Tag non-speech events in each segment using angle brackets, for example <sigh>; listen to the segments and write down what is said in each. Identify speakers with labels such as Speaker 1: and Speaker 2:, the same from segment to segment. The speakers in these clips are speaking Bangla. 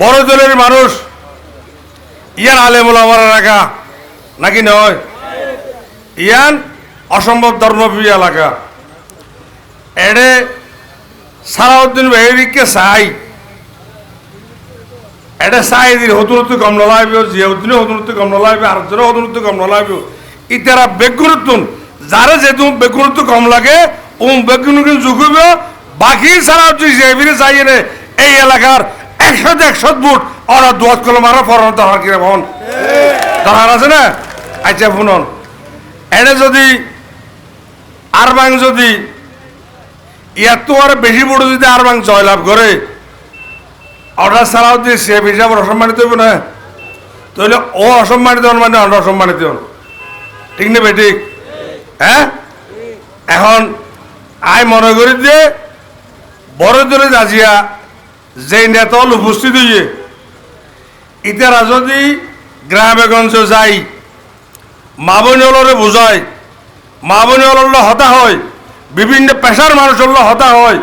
Speaker 1: বড় দলের মানুষ ইয়ান আলেমুল আমার এলাকা, নাকি নয়? ইয়ান অসম্ভব ধর্মপ্রিয় এলাকা। এডে সারাউদ্দিন বেহরিকে চাই। এটা চাই দিন হতুনত্ব কম নলাইব, জিয়াউদ্দিনে হতুনত্ব কম নলাইব, আরেকজনে হতুনত্ব কম নলাইব। ইতারা বেগুরুত্তুন যারা যেহেতু বেগুরুত্ব কম লাগে ও বেগুনুকে জুগিব বাকি সারাউদ্দিন জিয়াবিনে চাইনে এই এলাকার একশো একশো বুট ওরা দুয়াত কলম, আরও ফরন দরকার কিরে বহন দরকার আছে না? আচ্ছা শুনন। এনে যদি আর বাং যদি ইয়ার তো আর বেশি বড় যদি আর বাং জয়লাভ করে অর্ডার ছাড়াও যে সে হিসাব অসম্মানিত হইব না? তাহলে ও অসম্মানিত হন মানে আমরা অসম্মানিত হন। ঠিক নেবে ঠিক হ্যাঁ? এখন আই মনে করি যে বড় দূরে যাজিয়া যে নেতল উপস্থিত হইয়ে। ইতারা যদি গ্রামে গঞ্জে যাই মাবনীয়লরে বুঝায় মাবনীয়ল হতা হয়, বিভিন্ন পেশার মানুষের হতা হয়,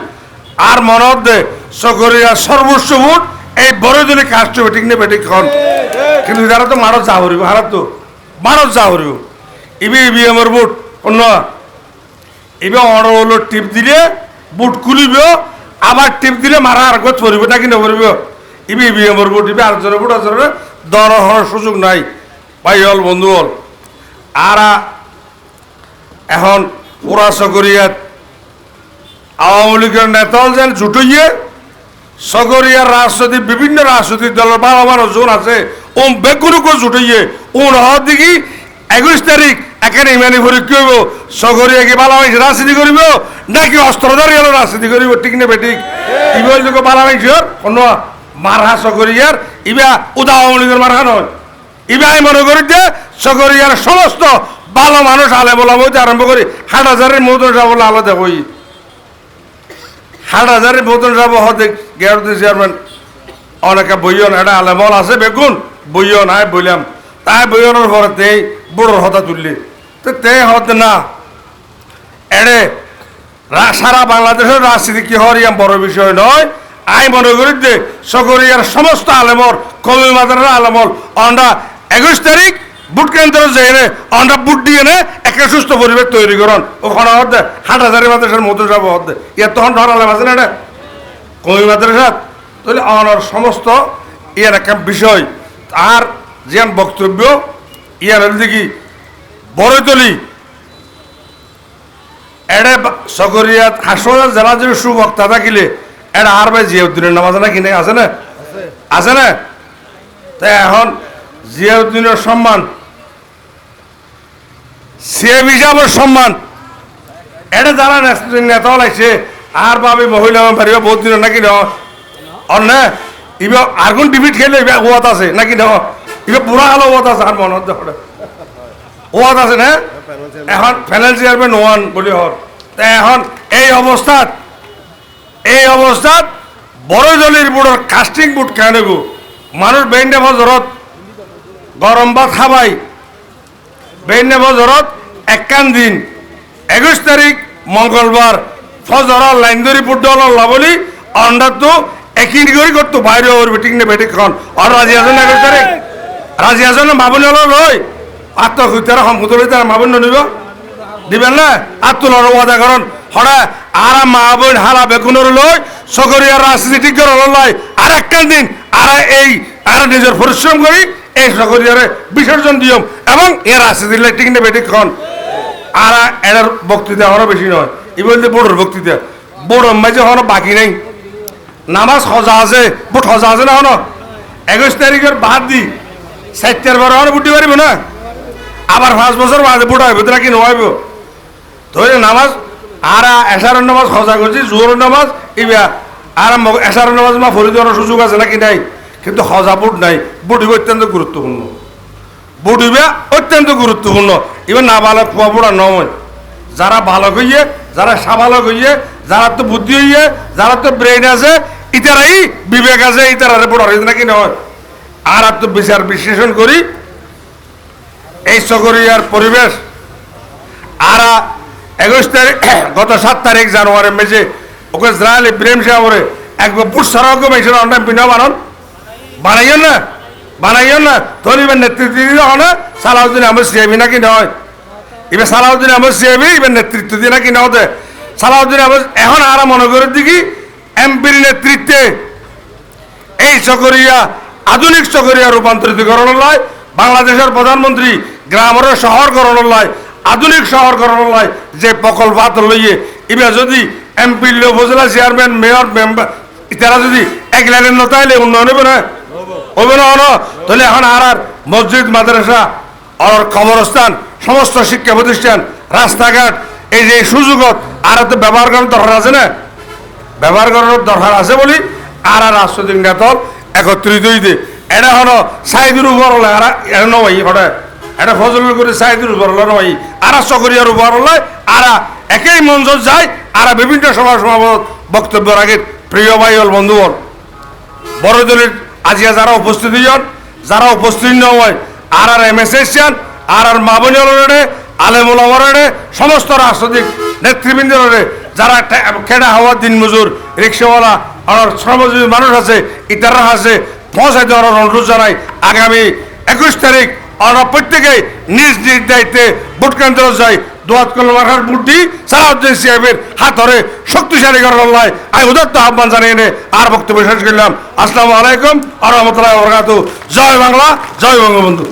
Speaker 1: আর মনত দে সর্বোচ্চ ভোট, এই বড় দিনে কাজটা বেটিক নে বেটিক খন কিন্তু যারা তো মারত যা হরিব, হারাত তো, মারত যা হরিব। ইবি ইবি আমার বুট অন্য। এবার অর্ডার হলো টিপ দিলে বুট খুলিব আবার টিপ দিলে মারা আর গছ পড়িব নাকি নপরিব ইবি ইবি আমার বুট ইবি আর জোরে জোরে দর হওয়ার সুযোগ নাই। ভাই, হল বন্ধু, হল। আর এখন পুরা সকরিয়াত আওয়ামী লীগের নেতা যেন জুটইয়ে, সগরিয়ার রাজনৈতিক বিভিন্ন রাজনৈতিক দলের বাবা মানুষ যোন আছে ওম বেগুরুকো জুটইয়ে ওন হওয়ার দিকে একুশ তারিখ এখানে ইমানি ভরি কি হইব? সগরিয়া কি বালা মাইছে রাজনীতি করিব? নাকি অস্ত্রধারী হলো রাজনীতি করিব? ঠিক না বেঠিক ইবল যোগ বালা মাইছর কোন মারহা সগরিয়ার, ইবা উদা আওয়ামী লীগের মারহা নয়। ইবা আমি মনে করি যে সগরিয়ার সমস্ত ভালো মানুষ আলে বলা মধ্যে আরম্ভ করি। হাট হাজারের মতো যাব আলাদা হই। হাট হাজারের মতন যাব হতে গেরতে চেয়ারম্যান। অনেকে বইয়ন এটা আলেমল আছে, বেগুন। বইয়ন আয় বইলাম তাই বইয়নের পরে তেই বড়োর হতা তুললি। তো তে হতে না। এড়ে সারা বাংলাদেশের রাজনীতি কি হওয়ার ইয়াম বড় বিষয় নয়। আই মনে করি যে সকরিয়ার সমস্ত আলেমর কমি মাদারের আলেমর, অন্ডা একুশ তারিখ বুট কেন্দ্র যেয়ে অন্ডা বুট দিয়ে নে একটা সুস্থ পরিবেশ তৈরি করন। ওখানে হতে হাট হাজারি মাদ্রাসার মতো যাব হতে ইয়ার তখন ধর আলেম আছে না এটা? কমি মাদ্রাসা? তাহলে অনার সমস্ত ইয়ার একটা বিষয়। আর যেন বক্তব্য, ইয়ার দিকে বড় তলি এডে সকরিয়াত হাসপাতাল জেলা যদি সুবক্তা থাকিলে এটা আর ভাই জিয়াউদ্দিনের নাম আছে না কিনে আছে না? আছে না? তাই এখন জিয়াউদ্দিনের সম্মান, সিএম হিসাবের সম্মান এটা যারা নেতা লাগছে আর ভাবে মহিলা পারিবা বহুত দিন নাকি ন? অন্য ইবা কোন ডিবিট খেলে ইবা ওয়াত আছে, নাকি ন ইবা পুরা আলো ওয়াত আছে আর মনত ওয়াত আছে না? এখন ফাইনাল চেয়ারম্যান ওয়ান বলি হর তা এখন এই অবস্থাত এই অবস্থাত বড় দলের বুড়োর কাস্টিং বুট কেন গো? মানুষ বেইন্ডে ফজরত গরম ভাত খাবাই। বেইন্ডে ফজরত একান দিন। একুশ তারিখ মঙ্গলবার ফজর লাইন ধরি বুট দল লাবলি অন্ডার তো একই করে করতো বাইরে ওর বেটিং নে বেটিং খন? আর রাজি আছেন একুশ তারিখ রাজি আছেন না মাবনি হলো লই আত্মহত্যার সম্পদ তারা মাবন্য নিব। দিবেন না? আত্মলর ওয়াদা করন হরা আর মা বোন হারা বেগুনের লই সকরিয়ার রাজনীতি ঠিক করে লয় আর একটা দিন আর এই আর নিজের পরিশ্রম করি এই সকরিয়ারে বিসর্জন দিয়ম এবং এর রাজনীতি ঠিক নেবে ঠিক খন। আর এর বক্তৃতা হওয়ার বেশি নয় এই বলতে বড়োর বক্তৃতা। বড় মাঝে হওয়ার বাকি নেই। নামাজ সজা আছে। বুট সজা আছে না হন একুশ তারিখের বাদ দি বারো হওয়ার বুটি পারিব না? আবার পাঁচ বছর বাদে বুট হইব, তোরা কি নহইব? ধরে নামাজ, আর এশার নামাজ সজা করছি জোর নামাজ ইবা আর এশার নামাজ মা ফরি দেওয়ার সুযোগ আছে নাকি নাই? কিন্তু সজা বুট নাই। বুট হইব অত্যন্ত গুরুত্বপূর্ণ। বুট হইবে অত্যন্ত গুরুত্বপূর্ণ। এবার না ভালো খোয়া বুড়া নয় যারা ভালো হইয়ে, যারা সাবালক হইয়ে, যারা তো বুদ্ধি হইয়ে, যারা তো ব্রেন আছে, ইতারাই বিবেক আছে, ইতারারে বুড়া নাকি নয়? আর তো বিচার বিশ্লেষণ করি এই সকরিয়ার পরিবেশ। আর একুশ তারিখ, <coughs> গত সাত তারিখ জানুয়ারি মেঝে ওকে ইসরায়েল ইব্রাহিম সাহেবরে একবার বুট সারাকে মেশিন অন্যায় বিনা বানন। বানাইও না বানাইও না তোর এবার নেতৃত্ব হয় না, সালাউদ্দিন আহমদ সিয়াবি নাকি নয়। এবার সালাউদ্দিন আহমদ সিয়াবি এবার নেতৃত্ব দিয়ে নাকি নয় সালাউদ্দিন আহমদ এখন আর মনে করে দিকে এমপির নেতৃত্বে। এই চকরিয়া আধুনিক চকরিয়া রূপান্তরিত করানোর লাই বাংলাদেশের প্রধানমন্ত্রী গ্রামের শহর করানোর লাই, আধুনিক শহর করানোর লাই, যে প্রকল্প হাত লইয়ে এবার যদি এমপি উপজেলা চেয়ারম্যান মেয়র মেম্বার তারা যদি এক লাইনের নতাইলে উন্নয়ন হবে না? হবে না হলো তাহলে এখন আর আর মসজিদ, মাদ্রাসা আর কবরস্থান, সমস্ত শিক্ষা প্রতিষ্ঠান, রাস্তাঘাট, এই যে সুযোগত আর তো ব্যবহার করার দরকার আছে না? ব্যবহার করার দরকার আছে বলি আর আর রাজনৈতিক নেতল একত্রিত হইতে। এটা হলো সাইদুর উপর আর এটা নয় হঠাৎ এটা ফজল করে সাইদুর হলো নয় আর চকরিয়ার হলে। আর একই মঞ্চ যায়, আর বিভিন্ন সভা সমাবেশ বক্তব্য রাখে প্রিয় ভাই হল বন্ধু বড় দলের আজিয়া যারা উপস্থিত হইন যারা উপস্থিত নয় আর আর এম এস এসিয়ান আর আর মাবনী অলরে আলেমুল আমরে সমস্ত রাজনৈতিক নেতৃবৃন্দরে যারা খেড়া দিন মজুর রিক্সাওয়ালা আর শ্রমজীবী মানুষ আছে ইতারা আছে পৌঁছাই দেওয়ার অনুরোধ জানাই আগামী একুশ তারিখ আমরা প্রত্যেকে নিজ নিজ দায়িত্বে ভোট কেন্দ্র যাই। দোয়াত কলম রাখার বুদ্ধি সালাউদ্দিন সাহেবের হাত ধরে শক্তিশালী করার লাই আমি উদত্ত আহ্বান জানিয়ে এনে আর বক্তব্য শেষ করলাম। আসসালামু আলাইকুম আর রহমতুল্লাহ বরকাত জয় বাংলা, জয় বঙ্গবন্ধু।